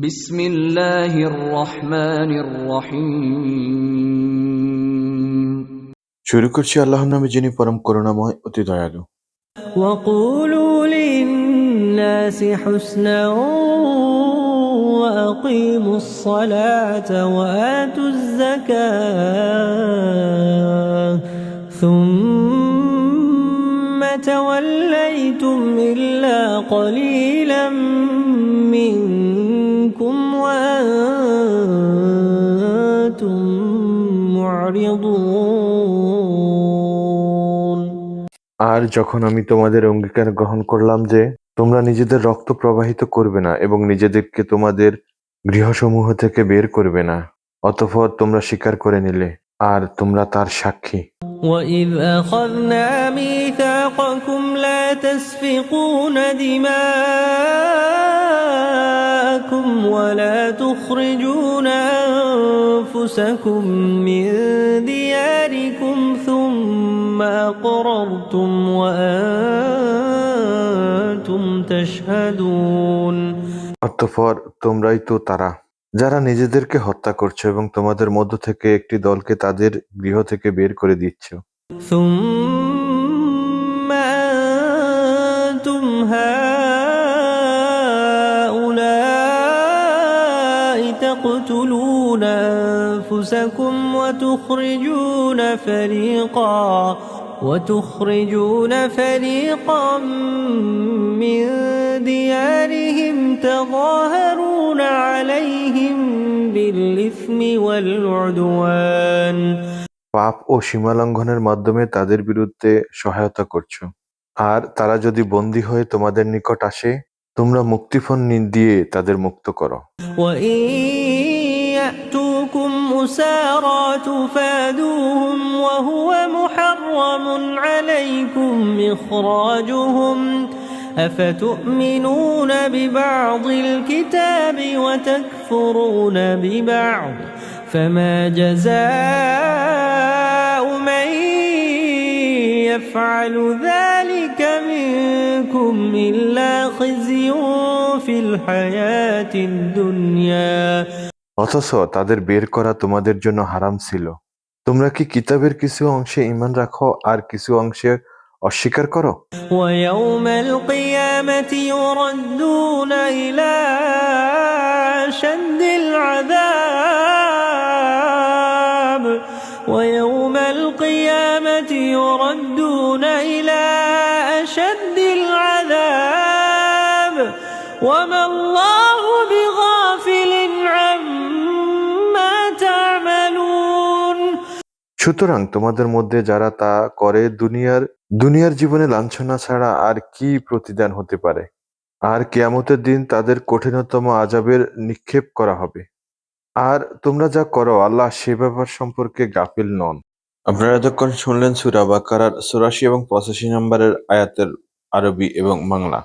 بسم الله الرحمن الرحيم শুরু করছি আল্লাহর নামে যিনি পরম করুণাময় অতি দয়ালু وقولوا للناس حسنا وأقيموا الصلاة وآتوا الزكاة ثم توليتم إلا قليلا منكم وأنتم معرضون আর যখন আমি তোমাদের অঙ্গীকার গ্রহণ করলাম যে তোমরা নিজেদের রক্ত প্রবাহিত করবে না এবং নিজেদেরকে তোমাদের গৃহসমূহ থেকে বের করবে না অতঃপর তোমরা স্বীকার করে নিলে আর তোমরা তার সাক্ষী وإذ أخذنا ميثاقكم لا تسفقون دماءكم ولا تخرجون أنفسكم من دياركم ثم أقررتم وأنتم تشهدون অতঃপর তোমরাই তো তারা যারা নিজেদেরকে হত্যা করছো এবং তোমাদের মধ্য থেকে একটি দলকে তাদের গৃহ থেকে বের করে দিচ্ছ ثم هؤلاء تقتلون أنفسكم وتخرجون فريقا وتخرجون فريقا من ديارهم تظاهرون عليهم بالإثم والعدوان পাপ ও সীমালঙ্ঘনের মাধ্যমে তাদের বিরুদ্ধে সহায়তা করছো আর তারা যদি বন্দী হয়ে তোমাদের নিকট আসে তোমরা মুক্তিপণ নি- দিয়ে তাদের মুক্ত করো وإن يأتوكم أسارى تفادوهم وهو محرم عليكم إخراجهم أفتؤمنون ببعض الكتاب وتكفرون ببعض فما جزاء من يفعل ذلك منكم إلا خزي في الحياة الدنيا অথচ তাদের বের করা তোমাদের জন্য হারাম ছিল তোমরা কি কিতাবের কিছু অংশে ঈমান রাখো আর কিছু অংশে অস্বীকার করো ويوم القيامة يردون إلى أشد العذاب أشد العذاب وما الله بغافل عما تعملون সুতরাং তোমাদের মধ্যে যারা তা করে দুনিয়ার দুনিয়ার জীবনে লাঞ্ছনা ছাড়া আর কি প্রতিদান হতে পারে আর কেয়ামতের দিন তাদের কঠিনতম আজাবের নিক্ষেপ করা হবে আর তোমরা যা করো আল্লাহ সে ব্যাপার সম্পর্কে গাফিল নন আপনারা এতক্ষণ শুনলেন সুরা বাকারার চুরাশি এবং পঁচাশি নম্বরের আয়াতের আরবি এবং বাংলা।